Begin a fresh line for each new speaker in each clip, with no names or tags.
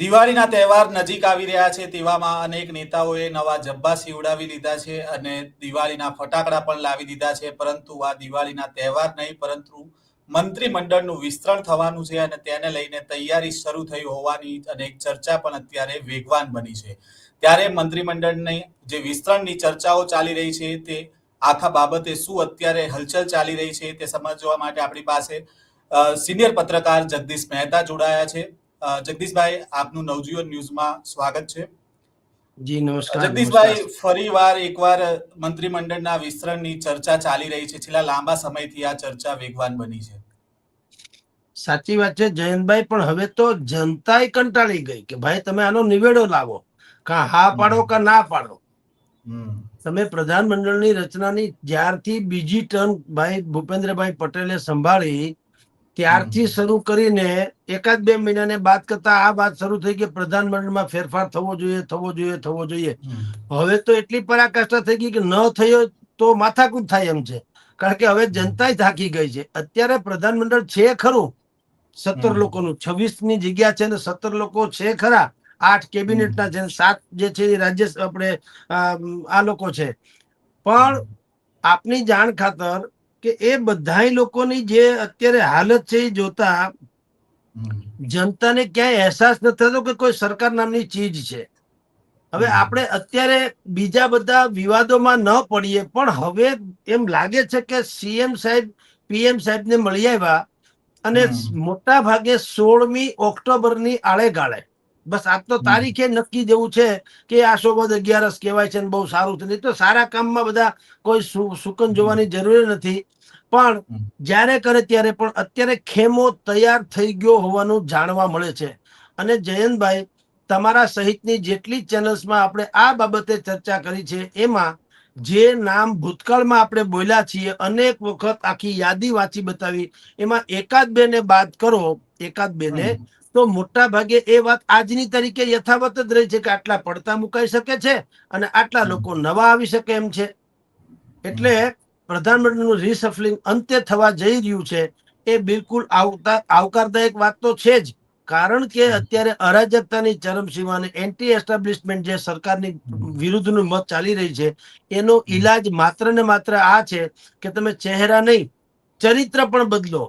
દિવાળીના તહેવાર નજીક આવી રહ્યા છે. તેવામાં અનેક નેતાઓએ નવા જબ્બા સીવડાવી લીધા છે અને દિવાળીના ફટાકડા પણ લાવી દીધા છે. પરંતુ આ દિવાળીના તહેવાર નહીં, પરંતુ મંત્રીમંડળનું વિસ્તરણ થવાનું છે અને તેને લઈને તૈયારી શરૂ થઈ હોવાની અનેક ચર્ચા પણ અત્યારે વેગવાન બની છે. ત્યારે મંત્રીમંડળની જે વિસ્તરણની ચર્ચાઓ ચાલી રહી છે તે આખા બાબતે શું અત્યારે હલચલ ચાલી રહી છે તે સમજવા માટે આપણી પાસે સિનિયર પત્રકાર જગદીશ મહેતા જોડાયા છે. જગદીશભાઈ આપનું નવજીવન ન્યૂઝમાં સ્વાગત છે.
જી નમસ્કાર
જગદીશભાઈ ફરીવાર એકવાર મંત્રીમંડળના વિસ્તરણની ચર્ચા ચાલી રહી છે. છેલ્લા લાંબા સમયથી આ ચર્ચા વેગવાન બની છે.
સાચી વાત છે. જયંતભાઈ પણ હવે તો જનતાય કંટાળી ગઈ કે ભાઈ તમે આનો નિવેડો લાવો. કા હા પાડો કા ના પાડો.
હમ.
તમે પ્રધાનમંડળની રચનાની જ્યારથી બીજી ટર્મ ભાઈ ભૂપેન્દ્રભાઈ પટેલે સંભાળી ત્યારથી શરૂ કરીને એકાદ બે મહિનાને બાદ કરતા આ વાત શરૂ થઈ કે પ્રધાનમંત્રીમાં ફેરફાર થવો જોઈએ થવો જોઈએ થવો જોઈએ. હવે તો એટલી પરાકાષ્ઠા થઈ ગઈ કે ન થયો તો માથાકૂટ થાય એમ છે. કારણ કે હવે જનતા થાકી ગઈ છે. અત્યારે પ્રધાનમંડળ છે ખરું? સત્તર લોકોનું. છવ્વીસની જગ્યા છે ને સત્તર લોકો છે ખરા? આઠ કેબિનેટના છે સાત જે છે એ રાજ્ય આપણે આ લોકો છે. પણ આપની જાણ ખાતર કે એ બધા લોકોની જે અત્યારે હાલત છે એ જોતા જનતાને ક્યાંય અહેસાસ નથી થતો કે કોઈ સરકાર નામની ચીજ છે. હવે આપણે અત્યારે બીજા બધા વિવાદોમાં ન પડીએ પણ હવે એમ લાગે છે કે સીએમ સાહેબ પીએમ સાહેબને મળી આવ્યા અને મોટા ભાગે સોળમી ઓક્ટોબરની આળે ગાળે બસ આ તો તારીખે નક્કી જેવું છે કે આ શોભદ અગિયારસ કહેવાય છે ને બહુ સારું છે. નહીં તો સારા કામમાં બધા કોઈ સુકન જોવાની જરૂર નથી. પણ જ્યારે કરે ત્યારે પણ અત્યારે ખેમો તૈયાર થઈ ગયો હોવાનું જાણવા મળે છે. અને જયંતભાઈ તમારા સહિતની જેટલી ચેનલ્સમાં આપણે આ બાબતે ચર્ચા કરી છે એમાં જે નામ ભૂતકાળમાં આપણે બોલ્યા છીએ અનેક વખત આખી યાદી વાંચી બતાવી. એમાં એકાદ બે ને બાદ કરો એકાદ બે ને. તો મોટા ભાગે એ વાત આજની તરીકે યથાવત જ રહી છે કે આટલા પડતા મુકાઈ શકે છે અને આટલા લોકો નવા આવી શકે એમ છે. એટલે પ્રધાનમંત્રીનું રિસફલિંગ અંતે થવા જઈ રહ્યું છે એ બિલકુલ આવતા આવકારદાયક વાત તો છે જ. કારણ કે અત્યારે અરાજકતાની ચરમસીમા અને એન્ટી એસ્ટાબ્લિશમેન્ટ જે સરકારની વિરુદ્ધનું મત ચાલી રહી છે એનો ઈલાજ માત્ર ને માત્ર આ છે કે તમે ચહેરા નહીં ચરિત્ર પણ બદલો.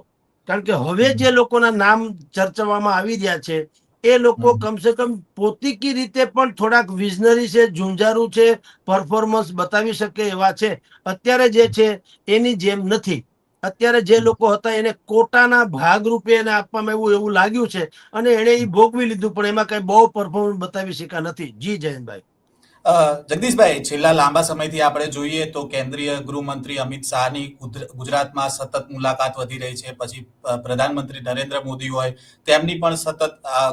કારણ કે હવે જે લોકોના નામ ચર્ચવામાં આવી રહ્યા છે એ લોકો. કમસે કમ પોતીકી રીતે પણ થોડાક વિઝનરી છે ઝુંઝારું છે પરફોર્મન્સ બતાવી શકે એવા છે. અત્યારે જે છે એની જેમ નથી. અત્યારે જે લોકો હતા એને કોટાના ભાગરૂપે એને આપવામાં એવું એવું લાગ્યું છે અને એને એ ભોગવી લીધું પણ એમાં કઈ બહુ પરફોર્મન્સ બતાવી શક્યા નથી. જી જયંતભાઈ.
જગદીશભાઈ છેલ્લા લાંબા સમયથી આપણે જોઈએ તો કેન્દ્રીય ગૃહમંત્રી અમિત શાહની ગુજરાતમાં સતત મુલાકાત વધી રહી છે. પછી પ્રધાનમંત્રી નરેન્દ્ર મોદી હોય તેમની પણ સતત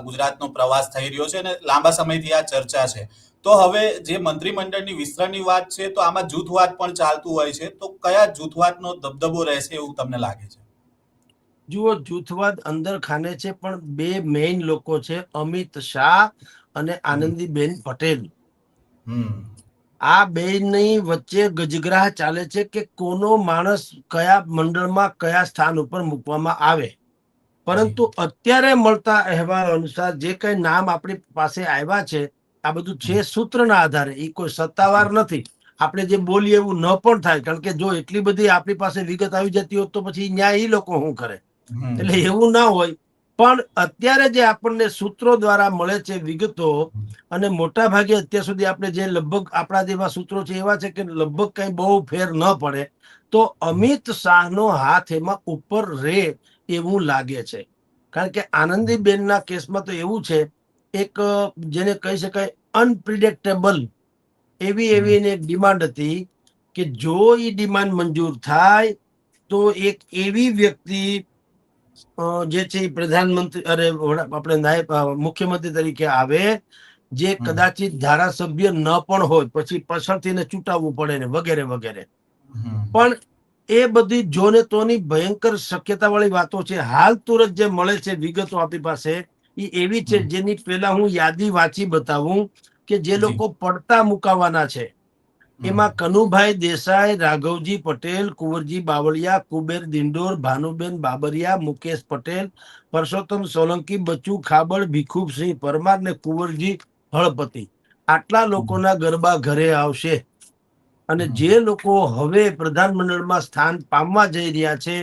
ગુજરાતનો પ્રવાસ થઈ રહ્યો છે અને લાંબા સમયથી આ ચર્ચા છે. તો હવે જે મંત્રીમંડળની વિસ્તરણની વાત છે તો આમાં જૂથવાદ પણ ચાલતું હોય છે. તો કયા જૂથવાદનો દબદબો રહેશે એવું તમને લાગે છે?
જુઓ જૂથવાદ અંદર ખાને છે પણ બે મેઇન લોકો છે અમિત શાહ અને આનંદીબેન પટેલ. આ બેની વચ્ચે ગજગ્રાહ ચાલે છે કે કોનો માણસ કયા મંડળમાં કયા સ્થાન ઉપર મૂકવામાં આવે. પરંતુ અત્યારે મળતા અહેવાલ અનુસાર જે કઈ નામ આપણી પાસે આવ્યા છે આ બધું છે સૂત્રના આધારે. એ કોઈ સત્તાવાર નથી. આપણે જે બોલીએ એવું ન પણ થાય કારણ કે જો એટલી બધી આપણી પાસે વિગત આવી જતી હોત તો પછી ન્યાય એ લોકો શું કરે? એટલે એવું ના હોય પણ અત્યારે જે આપણને સૂત્રો દ્વારા મળે છે વિગતો અને મોટા ભાગે અત્યાર સુધી આપણે જે લગભગ આપણા જેવા સૂત્રો છે એવા છે કે લગભગ કઈ બહુ ફેર ન પડે તો અમિત શાહનો હાથ એમાં ઉપર રહે એવું લાગે છે. કારણ કે આનંદીબેનના કેસમાં તો એવું છે એક જેને કહી શકાય અનપ્રિડિક્ટેબલ એવી એવી એને એક ડિમાન્ડ હતી કે જો એ ડિમાન્ડ મંજૂર થાય તો એક એવી વ્યક્તિ જે છે પ્રધાનમંત્રી અરે આપણે નાયબ મુખ્યમંત્રી તરીકે આવે જે કદાચિત ધારાસભ્ય ન પણ હોય પછી પાછળથી ચૂંટાવવું પડે ને વગેરે વગેરે. પણ એ બધી જોને તોની ભયંકર શક્યતા વાળી વાતો છે. હાલ તુરત જે મળે છે વિગતો આપણી પાસે એ એવી છે જેની પહેલા હું યાદી વાંચી બતાવું કે જે. લોકો પડતા મુકાવાના છે. એમાં કનુભાઈ દેસાઈ રાઘવજી પટેલ કુંવરજી બાવળિયા કુબેર દિંડોર ભાનુબેન બાબરિયા મુકેશ પટેલ પરસોત્તમ સોલંકી બચ્ચુ ખાબડ ભીખુસિંહ પરમાર ને કુંવરજી હળપતિ. આટલા લોકોના ગરબા ઘરે આવશે. અને જે લોકો હવે પ્રધાનમંડળમાં સ્થાન પામવા જઈ રહ્યા છે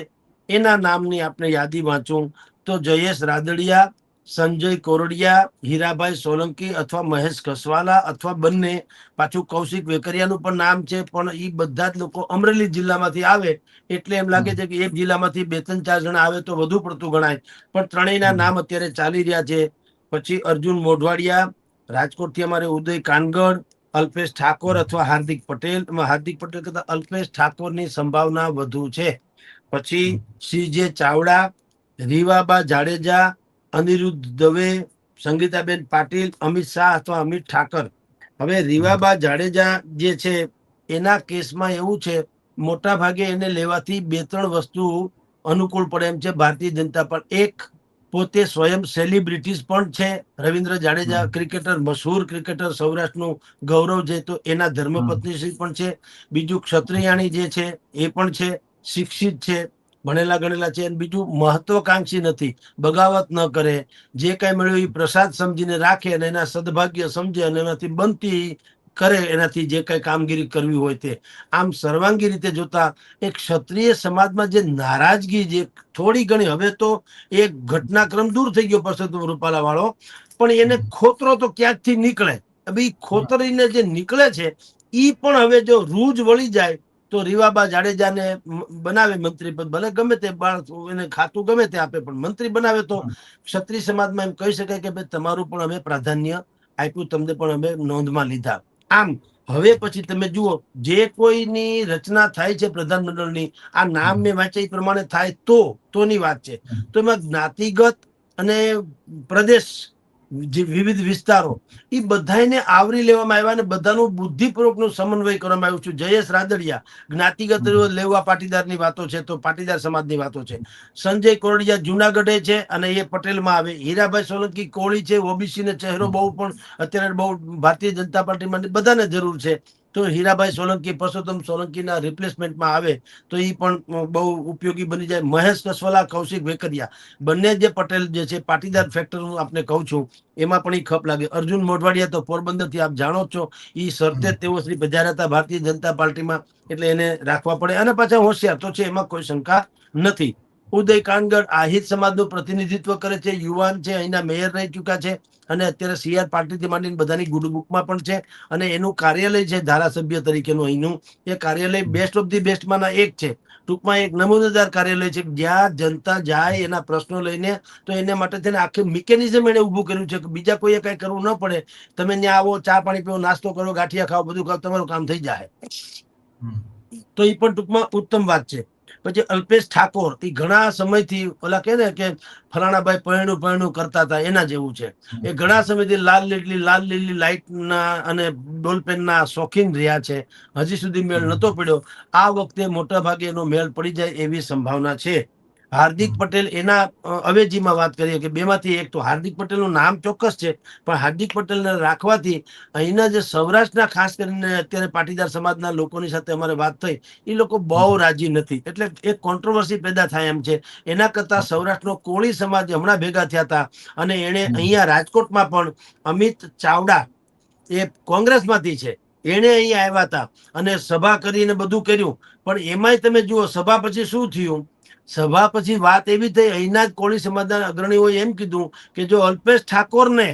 એના નામની આપણે યાદી વાંચું. તો જયેશ રાદડિયા સંજય કોરડિયા હીરાભાઈ સોલંકી અથવા મહેશ કસવાલા અથવા બંને પાછું કૌશિક વેકરિયાનું પણ નામ છે પણ એ બધા જ લોકો અમરેલી જિલ્લામાંથી આવે એટલે એમ લાગે છે કે એક જિલ્લામાંથી બે ત્રણ ચાર જણા આવે તો વધુ પડતું ગણાય. પણ ત્રણેયના નામ અત્યારે ચાલી રહ્યા છે. પછી અર્જુન મોઢવાડિયા રાજકોટથી અમારે ઉદય કાનગડ અલ્પેશ ઠાકોર અથવા હાર્દિક પટેલ હાર્દિક પટેલ કરતા અલ્પેશ ઠાકોરની સંભાવના વધુ છે. પછી સીજે ચાવડા રીવાબા જાડેજા અનિરુદ્ધ દવે સંગીતાબેન પાટીલ અમિત શાહ અથવા અમિત ઠાકર. હવે રીવાબા જાડેજા જે છે એના કેસમાં એવું છે મોટા ભાગે એને લેવાથી બે ત્રણ વસ્તુ અનુકૂળ પડે એમ છે ભારતીય જનતા પણ. એક પોતે સ્વયં સેલિબ્રિટીઝ પણ છે. રવિન્દ્ર જાડેજા ક્રિકેટર મશહૂર ક્રિકેટર સૌરાષ્ટ્રનું ગૌરવ છે તો એના ધર્મપત્ની શ્રી પણ છે. બીજું ક્ષત્રિયાણી જે છે એ પણ છે. શિક્ષિત છે. ભણેલા ગણેલા છે અને બીજું મહત્વકાંક્ષી નથી. બગાવત ન કરે. જે કાંઈ મળ્યું એ પ્રસાદ સમજીને રાખે અને એના સદભાગ્ય સમજે અને એનાથી બનતી કરે એનાથી જે કઈ કામગીરી કરવી હોય તે. આમ સર્વાંગી રીતે જોતા એક ક્ષત્રિય સમાજમાં જે નારાજગી જે થોડી ઘણી હવે તો એક ઘટનાક્રમ દૂર થઈ ગયો પરસોત્તમ રૂપાલા વાળો પણ એને ખોતરો તો ક્યાંકથી નીકળે? હવે ખોતરીને જે નીકળે છે એ પણ હવે જો રૂજ વળી જાય તો રીવાબા જાડેજાને બનાવે મંત્રી પદ. ભલે ગમે તે બાળક એને ખાતું ગમે તે આપે પણ મંત્રી બનાવે તો ક્ષત્રિય સમાજમાં એમ કહી શકાય કે ભાઈ તમારું પણ અમે પ્રાધાન્ય આપ્યું તમને પણ અમે નોંધમાં લીધા. આમ હવે પછી તમે જુઓ જે કોઈની રચના થાય છે પ્રધાનમંડળની આ નામ મેં વાંચ્યા એ પ્રમાણે થાય તો તોની વાત છે. તો એમાં જ્ઞાતિગત અને પ્રદેશ જે વિવિધ વિસ્તારો એ બધાને આવરી લેવામાં આવ્યા અને બધાનું બુદ્ધિપૂર્વકનો સમન્વય કરવામાં આવ્યું છે. જયેશ રાદડિયા જ્ઞાતિગત લેવા પાટીદારની વાતો છે તો પાટીદાર સમાજની વાતો છે. સંજય કોરડિયા જુનાગઢે છે અને એ પટેલમાં આવે. હીરાભાઈ સોલંકી કોળી છે ઓબીસી ને ચહેરો બહુ પણ અત્યારે બહુ ભારતીય જનતા પાર્ટીમાં બધાને જરૂર છે. તો હીરાભાઈ સોલંકી પરસોત્તમ સોલંકીના રિપ્લેસમેન્ટમાં આવે તો એ પણ બહુ ઉપયોગી બની જાય. મહેશ કસવાલા કૌશિક વેકરિયા બંને જે પટેલ જે છે પાટીદાર ફેક્ટર હું આપને કહું છું એમાં પણ એ ખપ લાગે. અર્જુન મોઢવાડિયા તો પોરબંદરથી આપ જાણો છો એ સરતે તેઓ શ્રી બજાર હતા ભારતીય જનતા પાર્ટીમાં એટલે એને રાખવા પડે. અને પાછા હોશિયાર તો છે એમાં કોઈ શંકા નથી. ઉદય કાનગર આહિર સમાજનું પ્રતિનિધિત્વ કરે છે યુવાન છે અહીંના મેયર રહી ચૂક્યા છે. અને અત્યારે સીઆર પાર્ટીથી માંડીને બધાની ગુડ બુકમાં પણ છે અને એનું કાર્યાલય છે ધારાસભ્ય તરીકેનું અહીંનું. એ કાર્યાલય બેસ્ટ ઓફ ધી બેસ્ટમાંના એક છે. ટૂંકમાં એક નમૂનેદાર કાર્યાલય છે જ્યાં જનતા જાય એના પ્રશ્નો લઈને તો એને માટે થઈને આખી મિકેનિઝમ એને ઊભું કર્યું છે કે બીજા કોઈએ કઈ કરવું ન પડે. તમે ત્યાં આવો ચા પાણી પીવો નાસ્તો કરો ગાંઠિયા ખાઓ બધું ખાઓ તમારું કામ થઈ જાય. તો એ પણ ટૂંકમાં ઉત્તમ વાત છે. પછી અલ્પેશ ઠાકોર એ ઘણા સમયથી ઓલા કહે ને કે ફલાણાભાઈ પરણું પરણું કરતા હતા એના જેવું છે. એ ઘણા સમયથી લાલ લીલી લાલ લીલી લાઇટના અને બોલપેનના શોખીન રહ્યા છે. હજી સુધી મેળ નતો પડ્યો. આ વખતે મોટા ભાગે એનો મેળ પડી જાય એવી સંભાવના છે. હાર્દિક પટેલ એના અવેજીમાં વાત કરીએ કે બેમાંથી એક તો હાર્દિક પટેલનું નામ ચોક્કસ છે પણ હાર્દિક પટેલને રાખવાથી અહીંના જે સૌરાષ્ટ્રના ખાસ કરીને અત્યારે પાટીદાર સમાજના લોકોની સાથે અમારે વાત થઈ એ લોકો બહુ રાજી નથી. એટલે એક કોન્ટ્રોવર્સી પેદા થાય એમ છે. એના કરતાં સૌરાષ્ટ્રનો કોળી સમાજ હમણાં ભેગા થયા હતા અને એણે અહીંયા રાજકોટમાં પણ અમિત ચાવડા એ કોંગ્રેસમાંથી છે. એણે અહીંયા આવ્યા હતા અને સભા કરીને બધું કર્યું. પણ એમાંય તમે જુઓ સભા પછી શું થયું? સભા પછી વાત એવી થઈ અહીંના જ કોળી સમાજના અગ્રણીઓએ એમ કીધું કે જો અલ્પેશ ઠાકોરને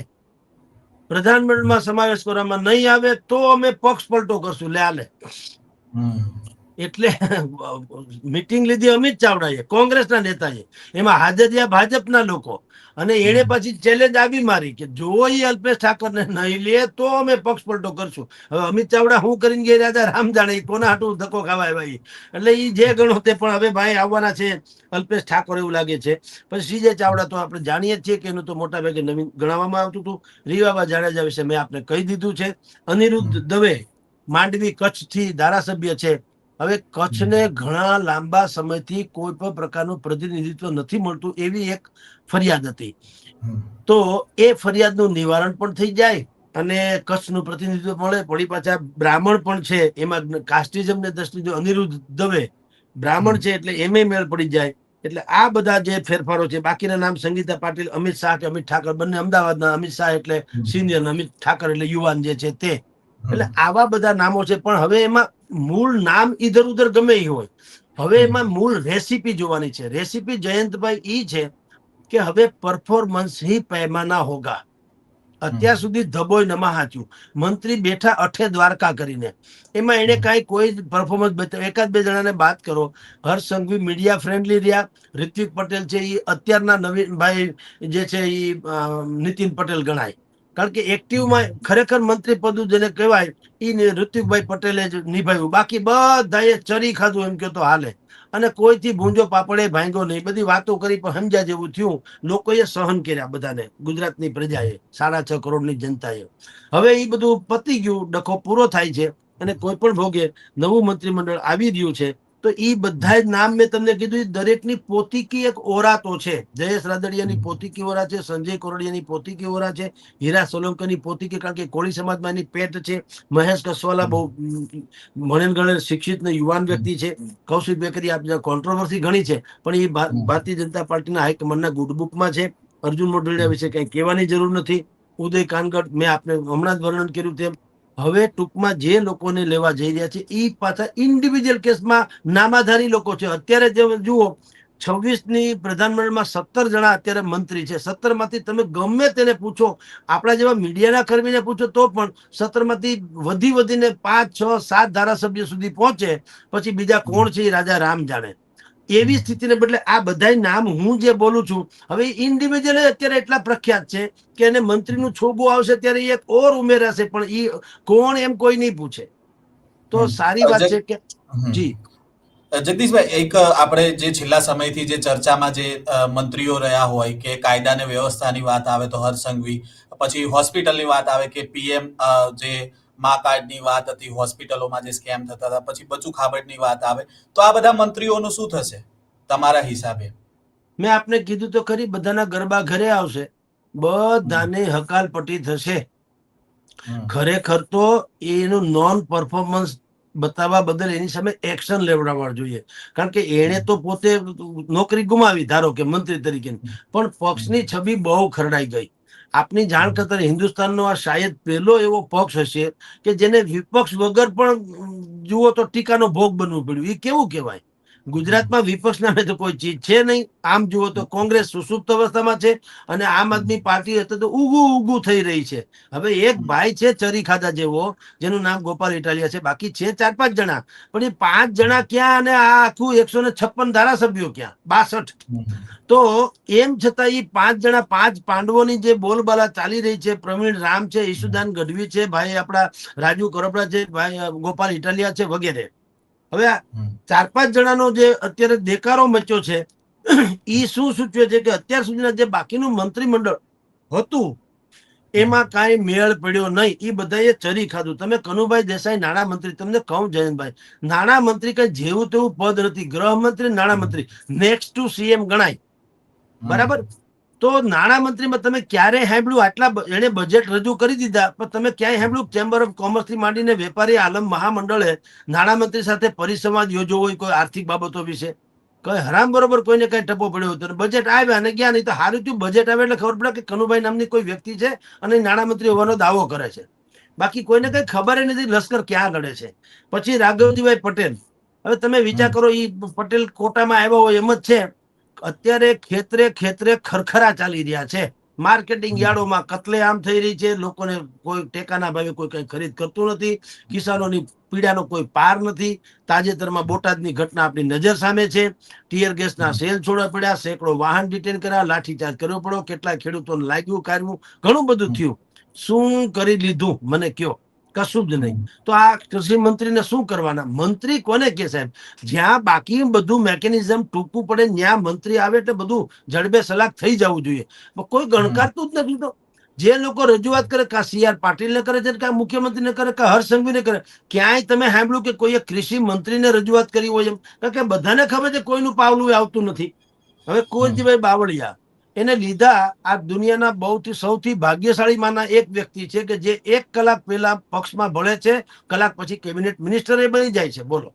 પ્રધાનમંત્રીમાં સમાવેશ કરવામાં નહીં આવે તો અમે પક્ષ પલટો કરશું લે આલે એટલે મિટિંગ લીધી અમિત ચાવડાએ કોંગ્રેસના નેતાએ. એમાં હાજર રહ્યા ભાજપના લોકો. અને એને પછી ચેલેન્જ આવી મારી કે જો એ અલ્પેશ ઠાકરને નહીં લે તો અમે પક્ષ પલટો કરશું. હવે અમિત ચાવડા હું કરીને ગયા રાજા રામ જાણે કોના હાટું ધક્કો ખાવા આવ્યા એટલે એ જે ગણો તે પણ હવે ભાઈ આવવાના છે અલ્પેશ ઠાકોર એવું લાગે છે. પછી સીજે ચાવડા તો આપણે જાણીએ જ છીએ કે એનું તો મોટા ભાગે નવીન ગણાવવામાં આવતું હતું. રીવાબા જાડેજા વિશે મેં આપને કહી દીધું છે. અનિરુદ્ધ દવે માંડવી કચ્છથી ધારાસભ્ય છે. હવે કચ્છને ઘણા લાંબા સમયથી કોઈ પણ પ્રકારનું પ્રતિનિધિત્વ નથી મળતું એવી એક ફરિયાદ હતી. તો એ ફરિયાદનું નિવારણ પણ થઈ જાય અને કચ્છનું પ્રતિનિધિત્વ મળે. વળી પાછા બ્રાહ્મણ પણ છે. એમાં કાસ્ટિઝમ ને દ્રષ્ટિ જો અનિરુદ્ધ દવે બ્રાહ્મણ છે એટલે એમે મેળ પડી જાય. એટલે આ બધા જે ફેરફારો છે બાકીના નામ સંગીતા પાટીલ અમિત શાહ કે અમિત ઠાકર બંને અમદાવાદના અમિત શાહ એટલે સિનિયર અમિત ઠાકર એટલે યુવાન જે છે તે. એટલે આવા બધા નામો છે પણ હવે એમાં મૂળ નામ ઇધર ઉધર ગમે એ હોય. હવે એમાં મૂળ રેસીપી જોવાની છે. રેસીપી જયંતભાઈ ઈ છે કે હવે પરફોર્મન્સ હી પૈમાના હોગા. અત્યાર સુધી ધબોય નમા હાચ્યું મંત્રી બેઠા અઠે દ્વારકા કરીને. એમાં એને કાંઈ કોઈ પરફોર્મન્સ બતાવ્યું એકાદ બે જણાને વાત કરો. હર્ષ સંઘવી મીડિયા ફ્રેન્ડલી રહ્યા. ઋત્વિક પટેલ છે એ અત્યારના નવીનભાઈ જે છે એ નીતિન પટેલ ગણાય. કારણ કે એક્ટિવમાં ખરેખર મંત્રી પદું જેને કહેવાય એ ઋત્વિકભાઈ પટેલે જ નિભાવ્યું. બાકી બધાએ ચરી ખાધું એમ કહો તો હાલે. અને કોઈથી ભૂંજો પાપડે ભાંગ્યો નહીં. બધી વાતો કરી પણ સમજ્યા જેવું થયું. લોકોએ સહન કર્યા બધાને. ગુજરાતની પ્રજાએ, સાડા છ કરોડની જનતાએ. હવે એ બધું પતી ગયું. ડખો પૂરો થાય છે. અને કોઈ પણ ભોગે નવું મંત્રીમંડળ આવી રહ્યું છે. તો એ બધા જ નામ મેં તમને કીધું દરેકની પોતીકી એક ઓરા તો છે. જયેશ રાદડિયાની પોતીકી ઓરા છે સંજય કોરડિયાની પોતીકી ઓરા છે હીરા સોલંકરની પોતીકી કારણ કે કોળી સમાજમાં એની પેટ છે. મહેશ કસવાલા બહુ ભણેલ ગણેલ શિક્ષિત ને યુવાન વ્યક્તિ છે. કૌશિક બેકરી આપ કોન્ટ્રોવર્સી ઘણી છે પણ એ ભારતીય જનતા પાર્ટીના હાઈકમાન્ડના ગુડબુકમાં છે. અર્જુન મોઢડિયા વિશે કંઈ કહેવાની જરૂર નથી. ઉદય કાનગઢ મેં આપને હમણાં જ વર્ણન કર્યું તેમ હવે ટૂંકમાં જે લોકોને લેવા જઈ રહ્યા છે એ પાછા ઇન્ડિવિજ્યુઅલ કેસમાં નામાધારી લોકો છે. અત્યારે જે જુઓ, છવ્વીસની પ્રધાનમંડળમાં સત્તર જણા અત્યારે મંત્રી છે. સત્તરમાંથી તમે ગમે તેને પૂછો, આપણા જેવા મીડિયાના કર્મીને પૂછો તો પણ સત્તરમાંથી વધી વધીને પાંચ, છ, સાત ધારાસભ્ય સુધી પહોંચે, પછી બીજા કોણ છે એ રાજા રામ જાણે. એવી સ્થિતિને બદલે આ બધા નામ હું જે બોલું છું હવે ઇન્ડિવિજ્યુઅલ અત્યારે એટલા પ્રખ્યાત છે કે એને મંત્રીનું છોગું આવશે ત્યારે એક ઓર ઉમેરાશે પણ એ કોણ એમ કોઈ નહીં પૂછે. તો સારી વાત છે કે જી.
જગદીશભાઈ એક આપણે જે છેલ્લા સમયથી જે ચર્ચામાં જે મંત્રીઓ રહ્યા હોય કે કાયદા અને વ્યવસ્થાની વાત આવે તો હર્ષ સંઘવી પછી હોસ્પિટલની વાત આવે કે પીએમ જે મા કાર્ડની વાત હતી હોસ્પિટલોમાં જે સ્કેમ થતા હતા પછી બચુ ખાબડની વાત આવે. તો આ બધા મંત્રીઓનું શું થશે તમારા હિસાબે?
મેં આપને કીધું તો ખરી બધાના ગરબા ઘરે આવશે. બધાને હકાલપટ્ટી થશે. ખરેખર તો એનું નોન પરફોર્મન્સ બતાવવા બદલ એની સામે એક્શન લેવડાવવા જોઈએ. કારણ કે એણે તો પોતે નોકરી ગુમાવી ધારો કે મંત્રી તરીકે પણ પક્ષની છબી બહુ ખરડાઈ ગઈ. આપની જાણ કરતા હિન્દુસ્તાનનો આ શાયદ પહેલો એવો પક્ષ હશે કે જેને વિપક્ષ વગર પણ જુઓ તો ટીકાનો ભોગ બનવું પડ્યું. એ કેવું કહેવાય? ગુજરાતમાં વિપક્ષ નામે તો કોઈ ચીજ છે નહીં. આમ જુઓ તો કોંગ્રેસ સુસુપ્ત અવસ્થામાં છે અને આમ આદમી પાર્ટી હતી તો ઉગું ઉગું થઈ રહી છે. હવે એક ભાઈ છે ચરી ખાધા જેવો, જેનું નામ ગોપાલ ઇટાલિયા છે. બાકી છે ચાર પાંચ જણા. પણ એ પાંચ જણા ક્યાં અને આ આખું એકસો ને છપ્પન ધારાસભ્યો ક્યાં? બાસઠ. તો એમ છતાં એ પાંચ જણા, પાંચ પાંડવોની જે બોલબાલા ચાલી રહી છે, પ્રવીણ રામ છે, ઈશુદાન ગઢવી છે, ભાઈ આપણા રાજુ કરોપડા છે, ભાઈ ગોપાલ ઇટાલિયા છે વગેરે. હવે ચાર પાંચ જણાનો જે અત્યારે દેકારો મચ્યો છે એ શું સૂચવે છે કે અત્યાર સુધીના જે બાકીનું મંત્રીમંડળ હતું એમાં કાંઈ મેળ પડ્યો નહીં. એ બધાએ ચરી ખાધું. તમે કનુભાઈ દેસાઈ નાણામંત્રી. તમને કહું જયંતભાઈ નાણામંત્રી કઈ જેવું તેવું પદ નથી. ગૃહમંત્રી નાણામંત્રી. નેક્સ્ટ ટુ સીએમ ગણાય. બરાબર? તો નાણામંત્રીમાં તમે ક્યારે સાંભળ્યું આટલા એને બજેટ રજૂ કરી દીધા પણ તમે ક્યાંય સાંભળ્યું ચેમ્બર ઓફ કોમર્સથી માંડીને વેપારી આલમ મહામંડળે નાણામંત્રી સાથે પરિસંવાદ યોજવો હોય કોઈ આર્થિક બાબતો વિશે? કઈ હરામ બરોબર કોઈને કઈ ટપો પડ્યો હતો બજેટ આવ્યા અને ગયા નહીં તો સારું થયું બજેટ આવે એટલે ખબર પડે કે કનુભાઈ નામની કોઈ વ્યક્તિ છે અને નાણામંત્રી હોવાનો દાવો કરે છે. બાકી કોઈને કઈ ખબર નથી લશ્કર ક્યાં લડે છે. પછી રાઘવજીભાઈ પટેલ હવે તમે વિચાર કરો એ પટેલ કોટામાં આવ્યા હોય એમ જ છે. અત્યારે ખેતરે ખેતરે ખરખરા ચાલી રહ્યા છે. માર્કેટિંગ યાર્ડોમાં કતલેઆમ થઈ રહી છે. લોકોને કોઈ ટેકાના ભાવે કોઈ કઈ ખરીદ કરતું નથી. કિસાનોની પીડાનો કોઈ પાર નથી. તાજેતરમાં બોટાદની ઘટના આપણી નજર સામે છે. ટીયર ગેસના સેલ છોડવા પડ્યા. સેંકડો વાહન ડિટેન કર્યા. લાઠીચાર્જ કરવો પડ્યો. કેટલા ખેડૂતોને લાગ્યું કાર્યું ઘણું બધું થયું. શું કરી લીધું? મને કયો. કશું જ નહીં. તો આ કૃષિ મંત્રીને શું કરવાના? મંત્રી કોને કે સાહેબ જ્યાં બાકી બધું મેકેનિઝમ ટૂંકવું પડે ત્યાં મંત્રી આવે એટલે બધું જડબે સલાક થઈ જવું જોઈએ. પણ કોઈ ગણકારતું જ નથી તો. જે લોકો રજૂઆત કરે કા સી આર પાટીલને કરે છે કા મુખ્યમંત્રીને કરે કા હર્ષ સંઘવીને કરે ક્યાંય તમે સાંભળ્યું કે કોઈએ કૃષિ મંત્રીને રજૂઆત કરી હોય એમ? કારણ કે બધાને ખબર છે કોઈનું પાવલું આવતું નથી. હવે કોઈ ભાઈ બાવળિયા એને લીધા આ દુનિયાના બહુથી સૌથી ભાગ્યશાળીમાંના એક વ્યક્તિ છે કે જે એક કલાક પહેલા પક્ષમાં ભળે છે કલાક પછી કેબિનેટ મિનિસ્ટર એ બની જાય છે. બોલો.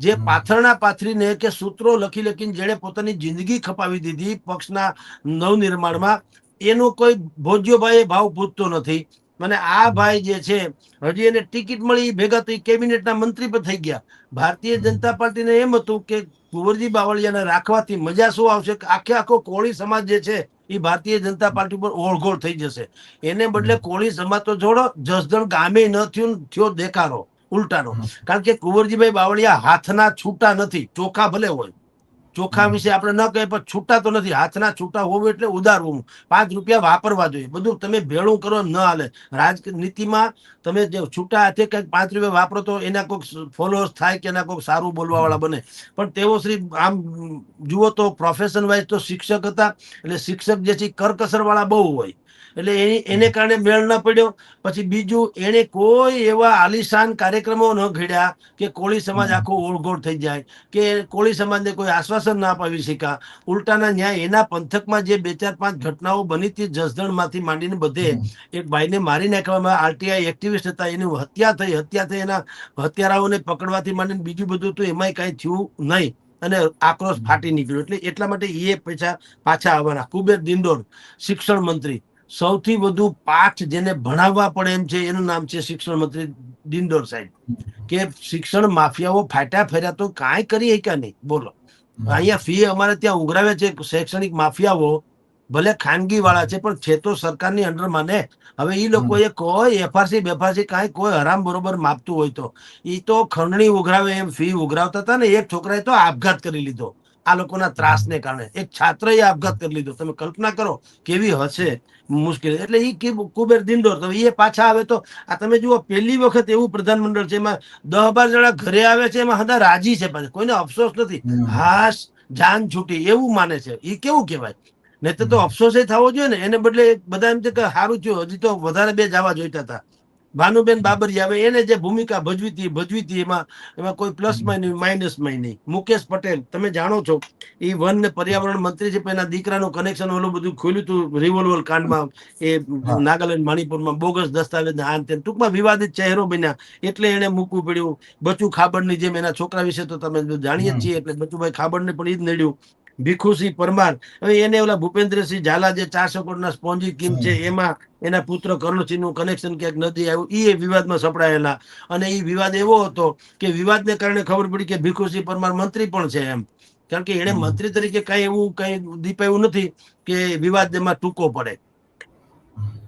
જે. પાથરણા પાથરીને કે સૂત્રો લખી લખીને જેણે પોતાની જિંદગી ખપાવી દીધી પક્ષના નવનિર્માણમાં એનો કોઈ ભોજ્યોભાઈ ભાવ પૂછતો નથી. અને આ ભાઈ જે છે હજી એને ટિકિટ મળી ભેગા તો ઈ કેબિનેટના મંત્રી પણ થઈ ગયા. ભારતીય જનતા પાર્ટીને એમ હતું કે કુંવરજી બાવળિયાને રાખવાથી મજા શું આવશે કે આખે આખો કોળી સમાજ જે છે એ ભારતીય જનતા પાર્ટી પર ઓળઘોળ થઈ જશે. એને બદલે કોળી સમાજ તો જોડો જસદણ ગામે ન થયું થયો દેખાડો ઉલટાનો. કારણ કે કુંવરજીભાઈ બાવળિયા હાથના છૂટા નથી ચોખા ભલે હોય. ચોખા વિશે આપણે ન કહીએ પણ છૂટા તો નથી. હાથના છૂટા હોવું એટલે ઉદારવું પાંચ રૂપિયા વાપરવા જોઈએ. બધું તમે ભેળું કરો ન હાલે. રાજનીતિમાં તમે જે છૂટા હાથે કંઈક પાંચ રૂપિયા વાપરો તો એના કોઈક ફોલોઅર્સ થાય કે એના કોઈક સારું બોલવાવાળા બને. પણ તેઓ શ્રી આમ જુઓ તો પ્રોફેશન વાઇઝ તો શિક્ષક હતા. એટલે શિક્ષક જે છે કરકસરવાળા કરકસર બહુ હોય. એટલે એની કારણે મેળ ન પડ્યો. પછી બીજું એને કોઈ એવા આલિશાન કાર્યક્રમો ન ઘડ્યા કે કોળી સમાજ આખો ઓળઘોળ થઈ જાય કે કોળી સમાજને કોઈ આશ્વાસન ના અપાવી શકા ઉલટાના ન્યાય એના પંથકમાં જે બે ચાર પાંચ ઘટનાઓ બની હતી જસદણમાંથી માંડીને બધે એક ભાઈને મારી નાખવામાં આરટીઆઈ એક્ટિવિસ્ટ હતા એની હત્યા થઈ હત્યા થઈ એના હત્યારાઓને પકડવાથી માંડીને બીજું બધું તો એમાંય કાંઈ થયું નહીં અને આક્રોશ ફાટી નીકળ્યો. એટલે એટલા માટે એ પૈસા પાછા આવવાના. કુબેર દિંડોર શિક્ષણ મંત્રી. સૌથી વધુ પાઠ જેને ભણાવવા પડે એમ છે એનું નામ છે શિક્ષણ મંત્રી દિંડોર સાહેબ. કે શિક્ષણ માફિયાઓ ફાટ્યા ફેર્યા તો કાંઈ કરી શક્યા નહીં. બોલો. અહીંયા ફી અમારે ત્યાં ઉઘરાવે છે શૈક્ષણિક માફિયાઓ ભલે ખાનગી વાળા છે પણ છે તો સરકારની અંડરમાં ને હવે એ લોકોએ કોઈ એફઆરસી બેફારસી કાંઈ કોઈ હરામ બરોબર માપતું હોય તો. એ તો ખંડણી ઉઘરાવે એમ ફી ઉઘરાવતા હતા ને એક છોકરાએ તો આપઘાત કરી લીધો. આ લોકોના ત્રાસને કારણે. એક છાત્રએ આપઘાત કરી લીધો. તમે કલ્પના કરો કેવી હશે મુશ્કેલી. એટલે એ કુબેર દિંડોર તો એ પાછા આવે તો આ તમે જુઓ પહેલી વખત એવું પ્રધાનમંડળ છે એમાં દહ બાર જણા ઘરે આવે છે એમાં હદા રાજી છે પાછા. કોઈને અફસોસ નથી.
હાસ
હાશ જાન છૂટી એવું માને છે. એ કેવું કહેવાય? નહીં તો અફસોસ એ થવો જોઈએ ને. એને બદલે બધા એમ છે કે સારું થયું હજી તો વધારે બે જવા જોઈતા હતા. ભાનુબેન બાબરિયા હવે એને જે ભૂમિકા ભજવી હતી ભજવી હતી એમાં એમાં કોઈ પ્લસ નહીં માઇનસમાં નહીં મુકેશ પટેલ તમે જાણો છો એ વન ને પર્યાવરણ મંત્રી છે એના દીકરાનું કનેક્શન ઓલું બધું ખોલ્યું હતું રિવોલ્વર કાંડમાં એ. નાગાલેન્ડ મણિપુરમાં બોગસ દસ્તાવેજ આન તેન ટૂંકમાં વિવાદિત ચહેરો બન્યા એટલે એને મૂકવું પડ્યું. બચુ ખાબડની જેમ એના છોકરા વિશે તો તમે જાણીએ જ છીએ એટલે બચુભાઈ ખાબડને પણ એ જ નડ્યું. ભીખુસિંહ પરમાર. હવે એને ઓલા ભૂપેન્દ્રસિંહ ઝાલા જે ચારસો કરોડના સ્પોન્જી કિમ છે એમાં એના પુત્ર કરણસિંહનું કનેક્શન ક્યાંક નથી આવ્યું. એ વિવાદમાં સપડાયેલા. અને એ વિવાદ એવો હતો કે વિવાદને કારણે ખબર પડી કે ભીખુસિંહ પરમાર મંત્રી પણ છે એમ. કારણ કે
એણે
મંત્રી તરીકે કઈ એવું કઈ દીપાયું નથી કે વિવાદ એમાં ટૂંકો પડે.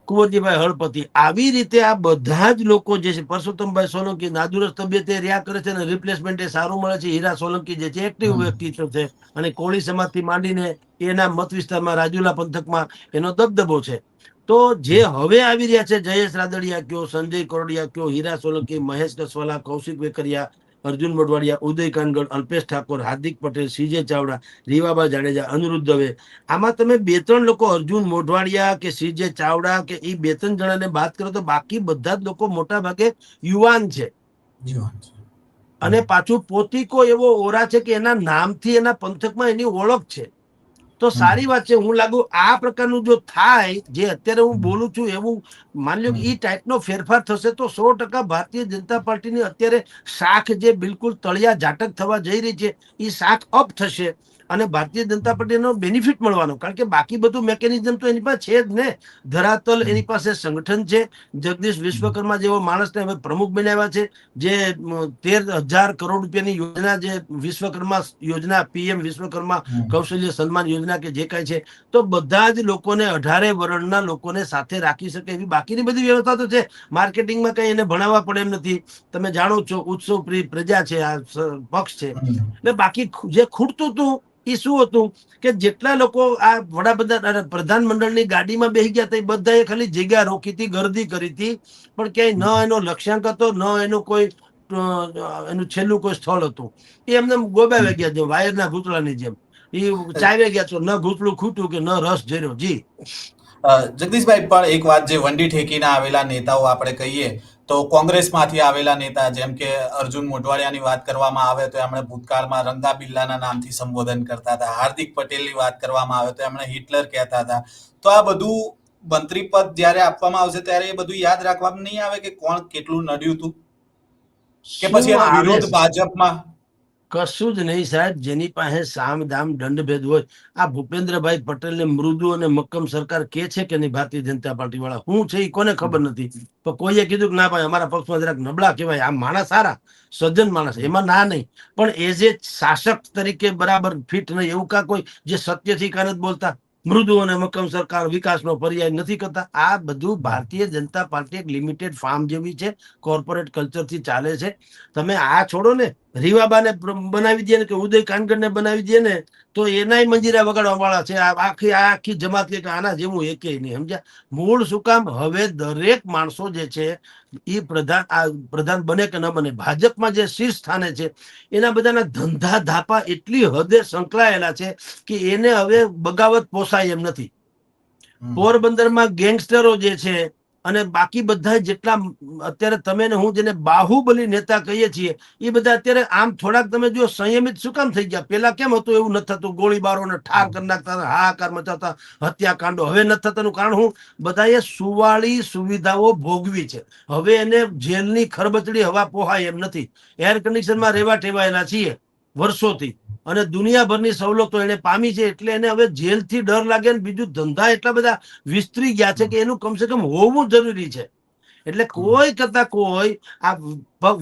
કુંવરજીભાઈ હળપતિ આવી રીતે આ બધા જ લોકો જે છે પરસોત્તમભાઈ સોલંકી નાદુરસ્ત તબિયતે રહ્યા કરે છે અને રિપ્લેસમેન્ટ એ સારું મળે છે. હીરા સોલંકી જે છે એક્ટિવ. વ્યક્તિત્વ છે અને કોળી સમાજથી માંડીને એના મત વિસ્તારમાં રાજુલા પંથકમાં એનો દબદબો છે. તો જે હવે આવી રહ્યા છે જયેશ રાદડિયા કયો સંજય કોરડિયા કયો હીરા સોલંકી મહેશ કસવાલા કૌશિક વેકરિયા અર્જુન મોઢવાડિયા ઉદય કાનગડ અલ્પેશ ઠાકોર હાર્દિક પટેલ સીજે ચાવડા રીવાબા જાડેજા અનિરુદ્ધ દવે. આમાં તમે બે ત્રણ લોકો અર્જુન મોઢવાડિયા કે સીજે ચાવડા કે એ બે ત્રણ જણાને વાત કરો તો બાકી બધા જ લોકો મોટા ભાગે યુવાન છે.
છે.
અને પાછું પોતીકો એવો ઓરા છે કે એના નામથી એના પંથકમાં એની ઓળખ છે. તો સારી વાત છે. હું લાગુ આ પ્રકારનું જો થાય જે અત્યારે હું બોલું છું એવું માની લો કે. એ ટાઈપનો ફેરફાર થશે તો સો ટકા ભારતીય જનતા પાર્ટીની અત્યારે શાખ જે બિલકુલ તળિયા ઝાટક થવા જઈ રહી છે એ શાખ અપ થશે. અને ભારતીય જનતા પાર્ટીનો બેનિફિટ મળવાનો. કારણ કે બાકી બધું મેકેનિઝમ તો એની પાસે છે જ ને. ધરાતલ એની પાસે સંગઠન છે. જગદીશ વિશ્વકર્મા જેવો માણસને હવે પ્રમુખ બનાવ્યા છે. જે તેર હજાર કરોડ રૂપિયાની યોજના જે વિશ્વકર્મા યોજના પીએમ વિશ્વકર્મા કૌશલ્ય સન્માન યોજના કે જે કાંઈ છે તો બધા જ લોકોને અઢારે વર્ણના લોકોને સાથે રાખી શકે એવી બાકીની બધી વ્યવસ્થા તો છે. માર્કેટિંગમાં કઈ એને ભણાવવા પડે એમ નથી. તમે જાણો છો ઉત્સવ પ્રજા છે આ પક્ષ છે. એટલે બાકી જે ખૂટતું હતું એ શું હતું કે જેટલા લોકો આ વડાપ્રધાન પ્રધાનમંડળની ગાડીમાં બેસી ગયા હતા એ બધાએ ખાલી જગ્યા રોકી હતી ગરદી કરી હતી પણ ક્યાંય ન એનો લક્ષ્યાંક હતો ન એનું કોઈ એનું છેલ્લું કોઈ સ્થળ હતું. એ એમને ગોબાવે ગયા જેમ વાયરના ઘૂંટડાની જેમ. એ ચાવે ગયા છો ન ઘૂંટડું ખૂટ્યું કે ન રસ જર્યો જી.
જગદીશભાઈ પણ એક વાત જે વંડી ઠેકીના આવેલા નેતાઓ આપણે કહીએ તો કોંગ્રેસમાંથી આવેલા નેતા જેમ કે અર્જુન મોઢવાડિયાની વાત કરવામાં આવે તો એમણે ભૂતકાળમાં રંગા બિલ્લાના નામથી સંબોધન કરતા હતા. હાર્દિક પટેલની વાત કરવામાં આવે તો એમણે હિટલર કહેતા હતા. તો આ બધું મંત્રી પદ જ્યારે આપવામાં આવશે ત્યારે એ બધું યાદ રાખવામાં નહીં આવે કે કોણ કેટલું નડ્યું હતું? કે પછી એનો વિરોધ ભાજપમાં
કશું જ નહીં સાહેબ જેની પાસે સામ દામ દંડભેદ હોય. આ ભૂપેન્દ્રભાઈ પટેલને મૃદુ અને મક્કમ સરકાર કે છે કે નહીં ભારતીય જનતા પાર્ટી વાળા હું છે એ કોને ખબર નથી. પણ કોઈએ કીધું કે ના ભાઈ અમારા પક્ષમાં જરાક નબળા કહેવાય. આ માણસ સારા સજ્જન માણસ. એમાં ના નહીં. પણ એઝ એ શાસક તરીકે બરાબર ફિટ નહીં એવું કા કોઈ જે સત્યથી કાન જ બોલતા. મૃદુ અને મક્કમ સરકાર વિકાસનો પર્યાય નથી કરતા. આ બધું ભારતીય જનતા પાર્ટી એક લિમિટેડ ફાર્મ જેવી છે. કોર્પોરેટ કલ્ચરથી ચાલે છે. તમે આ છોડો ને રીવાબાને બનાવી દે ને કે ઉદય કાનગડને બનાવી દે ને તો એનાય મંજીરા વગાડવા વાળા છે. આખી આખી જમાત કે આના જેવું એકે નહીં સમજ્યા? મૂળ શું કામ? હવે દરેક માણસો જે છે એ પ્રધાન આ પ્રધાન બને કે ન બને ભાજપમાં જે શીર્ષ સ્થાને છે એના બધાના ધંધા ધાપા એટલી હદે સંકળાયેલા છે કે એને હવે બગાવત પોસાય એમ નથી. પોરબંદરમાં ગેંગસ્ટરો જે છે અને બાકી બધા જેટલા અત્યારે તમે ને હું જેને બાહુબલી નેતા કહીએ છીએ, એ બધા અત્યારે આમ થોડાક તમે જો સંયમિત શું કામ થઈ ગયા? પેલા કેમ હતું? એવું નથી થતું. ગોળીબારો ને ઠાર કરી નાખતા ને હાહાકાર મચાવતા હત્યાકાંડો. હવે નથી થતાનું કારણ હું બધાએ સુવાળી સુવિધાઓ ભોગવી છે. હવે એને જેલની ખરબચડી હવા પોહાય એમ નથી. એર કન્ડિશનમાં રહેવા ટેવાયેલા છીએ, વર્ષોથી. અને દુનિયાભરની સવલતો એને પામી છે એટલે એને હવે જેલથી ડર લાગે ને બીજું ધંધા એટલા બધા વિસ્તરી ગયા છે કે એનું કમસે કમ હોવું જરૂરી છે. એટલે કોઈ કરતા કોઈ આ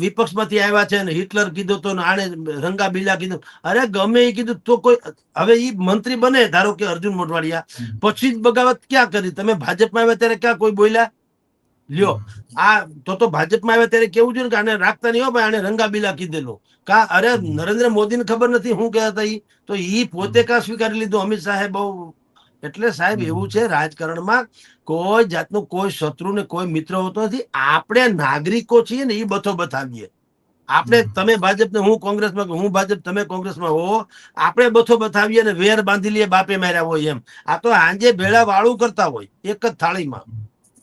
વિપક્ષમાંથી આવ્યા છે ને હિટલર કીધું તો આને રંગા બીલા કીધું. અરે ગમે એ કીધું તો કોઈ હવે ઈ મંત્રી બને ધારો કે અર્જુન મોઢવાડિયા. પછી જ બગાવત ક્યાં કરી? તમે ભાજપમાં આવ્યા ત્યારે ક્યાં કોઈ બોલ્યા? લ્યો આ તો તો ભાજપમાં આવે ત્યારે કેવું જોઈએ કે આને રાખતા નહીં હો ભાઈ આને રંગાબીલા કીધેલો કા અરે નરેન્દ્ર મોદીને ખબર નથી હું કહેતા હતા તો એ પોતે કા સ્વીકારી લીધું અમિત શાહે બહુ. એટલે સાહેબ એવું છે રાજકારણમાં કોઈ જાતનું કોઈ શત્રુ ને કોઈ મિત્ર હોતો નથી. આપણે નાગરિકો છીએ ને એ બથો બતાવીએ આપણે તમે ભાજપ ને હું કોંગ્રેસમાં હું ભાજપ તમે કોંગ્રેસમાં હો આપણે બથો બતાવીએ ને વેર બાંધી લઈએ બાપે માર્યા હોય એમ. આ તો આંજે ભેળા વાળું કરતા હોય એક જ થાળીમાં.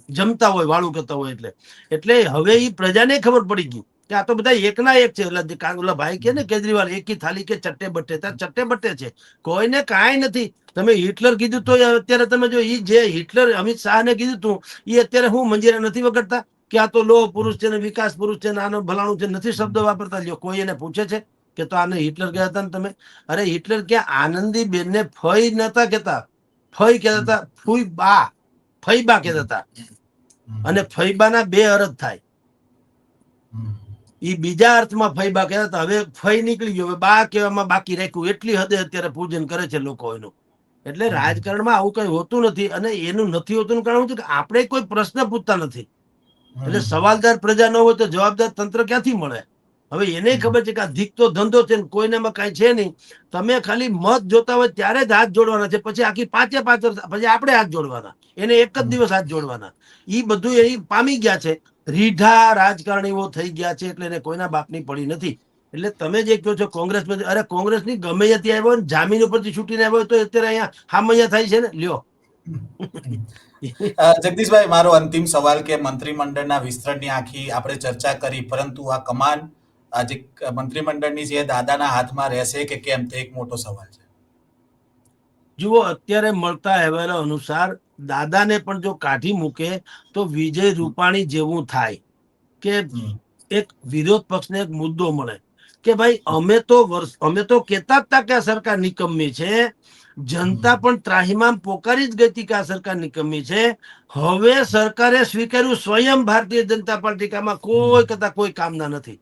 જમતા હોય, વાળું કરતા હોય એટલે. એટલે હવે એ પ્રજાને ખબર પડી ગઈ કે આ તો બધા એકના એક છે. એટલે ઓલા ભાઈ કે ને કેજરીવાલ, એકી થાલી કે ચટ્ટે બટ્ટે? ત્યાં ચટ્ટે બટ્ટે છે. કોઈને કાંઈ નથી. તમે હિટલર કીધું તો અત્યારે તમે જો એ જે હિટલર અમિત શાહને કીધું તું એ અત્યારે હું મંજીરા નથી વગડતા? કે આ તો લોહ પુરુષ છે ને વિકાસ પુરુષ છે ને આનો ભલાણું છે નથી શબ્દ વાપરતા? લ્યો, કોઈ એને પૂછે છે કે તો આને હિટલર કહેતા હતા ને તમે? અરે હિટલર ક્યાં? આનંદી બેનને ફઈ નતા કહેતા. ફઈ કહેતા હતા. ફૂઈ બા. ફઈ બા કહેતા હતા. અને ફૈબાના બે અર્થ થાય. એ બીજા અર્થમાં ફૈબા કહેતા હવે ફઈ નીકળી ગયો હવે બા કહેવામાં બાકી રાખ્યું. એટલી હદે અત્યારે પૂજન કરે છે લોકો એનું. એટલે. રાજકારણમાં આવું કઈ હોતું નથી અને એનું નથી હોતું કારણ કે આપણે કોઈ પ્રશ્ન પૂછતા નથી. એટલે સવાલદાર પ્રજા ન હોય તો જવાબદાર તંત્ર ક્યાંથી મળે? હવે એને ખબર છે કે આ ધીક તો ધંધો છે કોઈનામાં કાંઈ છે નહીં. તમે ખાલી મત જોતા હોય ત્યારે જ હાથ જોડવાના છે. પછી આખી પાંચે પાંચ પછી આપણે હાથ જોડવાના. એને એક જ દિવસ હાથ જોડવાના. એ બધું એ પામી ગયા છે. રીઢા રાજકારણીઓ થઈ ગયા છે એટલે એને કોઈના બાપની પડી નથી. એટલે તમે જે કહો છો કોંગ્રેસ અરે કોંગ્રેસની ગમે ત્યાંથી આવ્યો ને જામીન ઉપરથી છૂટીને આવ્યો તો અત્યારે અહીંયા હામૈયા થાય છે ને? લ્યો.
જગદીશભાઈ મારો અંતિમ સવાલ કે મંત્રીમંડળના વિસ્તરણની આખી આપણે ચર્ચા કરી પરંતુ આ કમાન આ જે મંત્રીમંડળની જે દાદાના હાથમાં રહેશે કે કેમ તે એક મોટો સવાલ છે.
જુઓ અત્યારે મળતા અહેવાલો અનુસાર દાદાને પણ જો કાઢી મૂકે તો વિજય રૂપાણી જેવું થાય કે એક વિરોધ પક્ષને એક મુદ્દો મળે કે ભાઈ અમે તો વર્ષ અમે તો કહેતા જ હતા કે આ સરકાર નિકમ્મી છે. જનતા પણ ત્રાહીમામ પોકારી જ ગઈ હતી કે આ સરકાર નિકમ્મી છે. હવે સરકારે સ્વીકાર્યું સ્વયં ભારતીય જનતા પાર્ટી કામાં કોઈ કરતા કોઈ કામના નથી.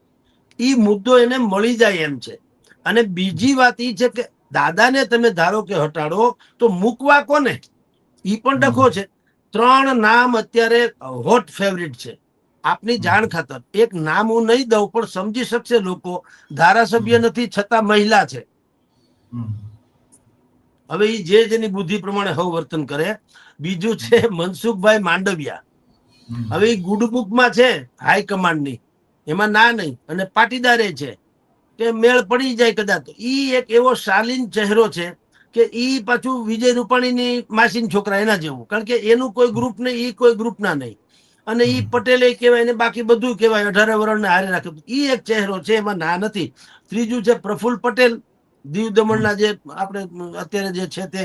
ઈ મુદ્દો એને મળી જાય એમ છે. અને બીજી વાત એ છે કે દાદાને તમે ધારો કે હટાડો તો મૂકવા કોને? એ પણ ડખો છે. ત્રણ નામ અત્યારે હોટ ફેવરિટ છે. આપની જાણ ખાતર. એક નામ હું નહીં દઉં પણ સમજી શકશે લોકો. ધારાસભ્ય નથી છતાં મહિલા છે. હવે એ જે જેની બુદ્ધિ પ્રમાણે હવ વર્તન કરે. બીજું છે મનસુખભાઈ માંડવિયા. હવે એ ગુડબુકમાં છે હાઈકમાન્ડની એમાં ના નહીં અને પાટીદારે છે કે મેળ પડી જાય કદાચ ઈ એક એવો શાલીન ચહેરો છે કે ઈ પાછું વિજય રૂપાણીની માસીન છોકરા એના જેવું. કારણ કે એનું કોઈ ગ્રુપ નહીં ઈ કોઈ ગ્રુપના નહીં. અને ઈ પટેલે કહેવાય ને બાકી બધું કહેવાય અઢારે વર્ષને હારે રાખે. ઈ એક ચહેરો છે એમાં ના નથી. ત્રીજું છે પ્રફુલ્લ પટેલ દીવ દમણના જે આપણે અત્યારે જે છે તે.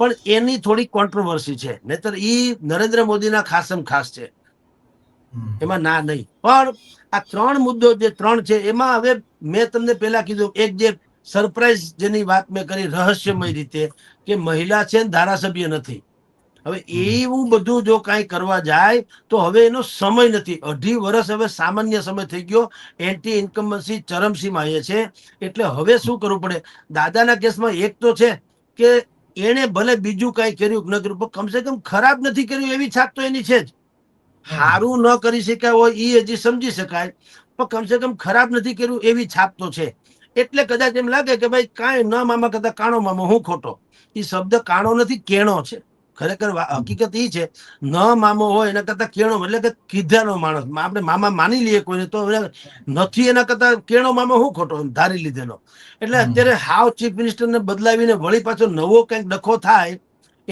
પણ એની થોડી કોન્ટ્રોવર્સી છે. નહીતર ઈ નરેન્દ્ર મોદીના ખાસમ ખાસ છે. એમાં ના નહીં. પણ આ ત્રણ મુદ્દો જે ત્રણ છે એમાં હવે મેં તમને પહેલા કીધું એક જે સરપ્રાઈઝ જેની વાત મેં કરી રહસ્યમય રીતે કે મહિલા છે ધારાસભ્ય નથી. હવે એવું બધું જો કાંઈ કરવા જાય તો હવે એનો સમય નથી. અઢી વર્ષ હવે સામાન્ય સમય થઈ ગયો. એન્ટી ઇન્કમસી ચરમસીમા એ છે. એટલે હવે શું કરવું પડે? દાદાના કેસમાં એક તો છે કે એણે ભલે બીજું કાંઈ કર્યું ન કર્યું પણ કમસે કમ ખરાબ નથી કર્યું એવી છાપ તો એની છે જ. સારું ન કરી શકાય હોય એ હજી સમજી શકાય પણ કમસે કમ ખરાબ નથી કર્યું એવી છાપ તો છે. એટલે કદાચ એમ લાગે કે ભાઈ કાંઈ ન મામા કરતા કાણો મામા હું ખોટો? એ શબ્દ કાણો નથી કેણો છે. ખરેખર હકીકત એ છે ન મામો હોય એના કરતા કેણો એટલે કે કીધાનો માણસ. આપણે મામા માની લઈએ કોઈને તો નથી એના કરતા કેણો મામો હું ખોટો? ધારી લીધેલો. એટલે અત્યારે હાવ ચીફ મિનિસ્ટરને બદલાવીને વળી પાછો નવો કંઈક ડખો થાય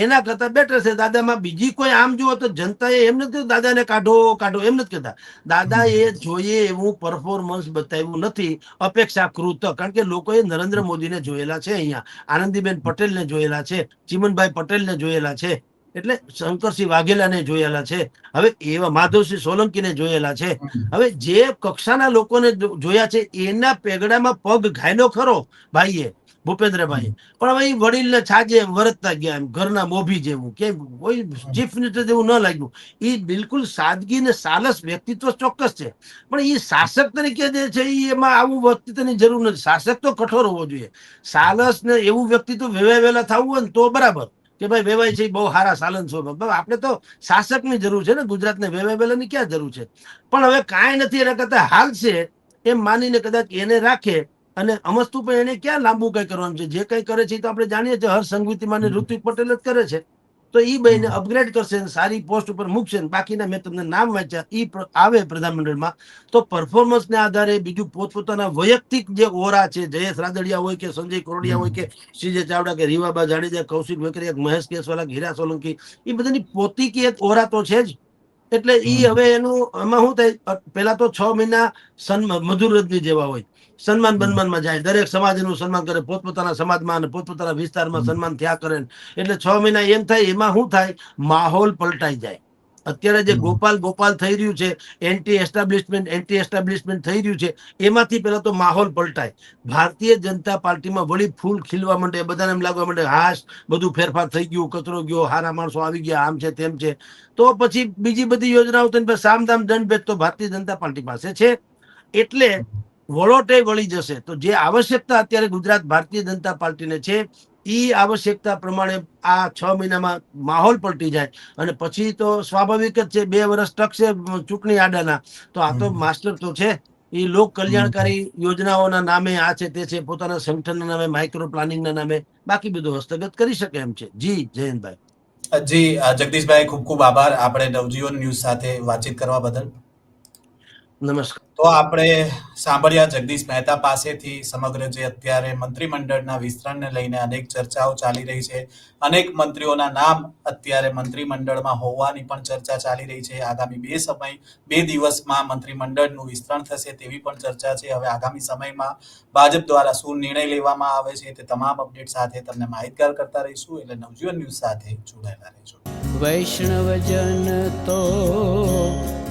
એના કરતા બેટર છે. દાદામાં બીજી કોઈ આમ જુઓ તો જનતાએ એમ નથી દાદાને કાઢો કાઢો. એમ નથી કહેતા. દાદા એ જોઈએ એવું પરફોર્મન્સ બતાવ્યું નથી અપેક્ષાકૃત. કારણ કે લોકોએ નરેન્દ્ર મોદીને જોયેલા છે અહીંયા. આનંદીબેન પટેલને જોયેલા છે ચીમનભાઈ પટેલને જોયેલા છે એટલે શંકરસિંહ વાઘેલાને જોયેલા છે. હવે એવા માધવસિંહ સોલંકીને જોયેલા છે. હવે જે કક્ષાના લોકોને જોયા છે એના પેગડામાં પગ ઘાયલો ખરો ભાઈએ. ભૂપેન્દ્રભાઈ પણ હવે એ વડીલને છાજે વરતતા ગયા એમ ઘરના મોભી જેવું. કેમ? કોઈ ચીફ મિનિસ્ટર જેવું ન લાગ્યું. એ બિલકુલ સાદગી ને સાલસ વ્યક્તિત્વ ચોક્કસ છે. પણ એ શાસક તરીકે જે છે એ એમાં આવું વ્યક્તિત્વની જરૂર નથી. શાસક તો કઠોર હોવો જોઈએ. સાલસ ને એવું વ્યક્તિત્વ વેવાય વહેલા થવું હોય ને તો બરાબર. કે ભાઈ વેવાય છે બહુ સારા સાલન છો. આપણે તો શાસકની જરૂર છે ને. ગુજરાતને વેવાય વેલાની ક્યાં જરૂર છે? પણ હવે કાંઈ નથી. એના કરતા હાલ છે એમ માનીને કદાચ એને રાખે અને અમસ્તુ પણ એને ક્યાં લાંબુ કઈ કરવાનું છે? જે કઈ કરે છે તો આપણે જાણીએ છીએ હર સંગીતિમાં. ઋત્વિક પટેલ જ કરે છે. તો એ બેને અપગ્રેડ કરશે સારી પોસ્ટ ઉપર મૂકશે બાકીના મેં તમને નામ વાંચ્યા એ આવે પ્રધાનમંડળમાં. તો પરફોર્મન્સને આધારે બીજું પોતપોતાના વૈયક્તિક જે ઓરા છે જયેશ રાદડિયા હોય કે સંજય કોરડિયા હોય કે સીજે ચાવડા કે રીવાબા જાડેજા કૌશિક વેકરિયા મહેશ કેસવાલા હીરા સોલંકી એ બધાની પોતીકી એક ઓરા તો છે જ. એટલે ઈ હવે એનું એમાં શું થાય? પેલા તો છ મહિના સન્માન મધુર રજની જેવા હોય. સન્માન બનમાનમાં જાય. દરેક સમાજનું સન્માન કરે. પોતપોતાના સમાજમાં અને પોતપોતાના વિસ્તારમાં સન્માન થયા કરે. એટલે છ મહિના એમ થાય એમાં શું થાય? માહોલ પલટાઈ જાય. અત્યારે જે ગોપાલ ગોપાલ થઈ રહ્યું છે એન્ટી એસ્ટાબ્લિશમેન્ટ એન્ટી એસ્ટાબ્લિશમેન્ટ થઈ રહ્યું છે એમાંથી પહેલા તો માહોલ પલટાય. ભારતીય જનતા પાર્ટીમાં વળી ફૂલ ખીલવા માંડે બધાને એમ લાગવા માંડે હાશ બધું ફેરફાર થઈ ગયું કચરો ગયો હારા માણસો આવી ગયા આમ છે તેમ છે. તો પછી બીજી બધી યોજનાઓ થઈને પછી સામધામ દંડભેદ તો ભારતીય જનતા પાર્ટી પાસે છે. એટલે વળોટે વળી જશે. તો જે આવશ્યકતા અત્યારે ગુજરાત ભારતીય જનતા પાર્ટીને છે ઈ આવશ્યકતા પ્રમાણે આ છ મહિનામાં માહોલ પલટી જાય. અને પછી તો સ્વાભાવિક જ છે બે વર્ષ ટકશે ચૂંટણી આડાના. તો આ તો માસ્ટર તો છે. એ લોક કલ્યાણકારી યોજનાઓના નામે આ છે તે છે પોતાના સંગઠનના નામે માઇક્રો પ્લાનિંગના નામે બાકી બધું હસ્તગત કરી શકે એમ છે. જી જયંતભાઈ.
જી જગદીશભાઈ ખૂબ ખૂબ આભાર. આપણે નવજીવન ન્યૂઝ સાથે વાતચીત કરવા બદલ.
નમસ્કાર.
તો આપણે સાંભળ્યા જગદીશ મહેતા પાસેથી સમગ્ર જે અત્યારે મંત્રીમંડળના વિસ્તરણને લઈને અનેક ચર્ચાઓ ચાલી રહી છે. અનેક મંત્રીઓના નામ અત્યારે મંત્રીમંડળમાં હોવાની પણ ચર્ચા ચાલી રહી છે. આગામી બે સમય બે દિવસમાં મંત્રીમંડળનું વિસ્તરણ થશે તેવી પણ ચર્ચા છે. હવે આગામી સમયમાં ભાજપ દ્વારા શું નિર્ણય લેવામાં આવે છે તે તમામ અપડેટ સાથે તમને માહિતગાર કરતા રહીશું. એટલે નવજીવન ન્યૂઝ સાથે જોડાયેલા રહીશું
વૈષ્ણવજન તો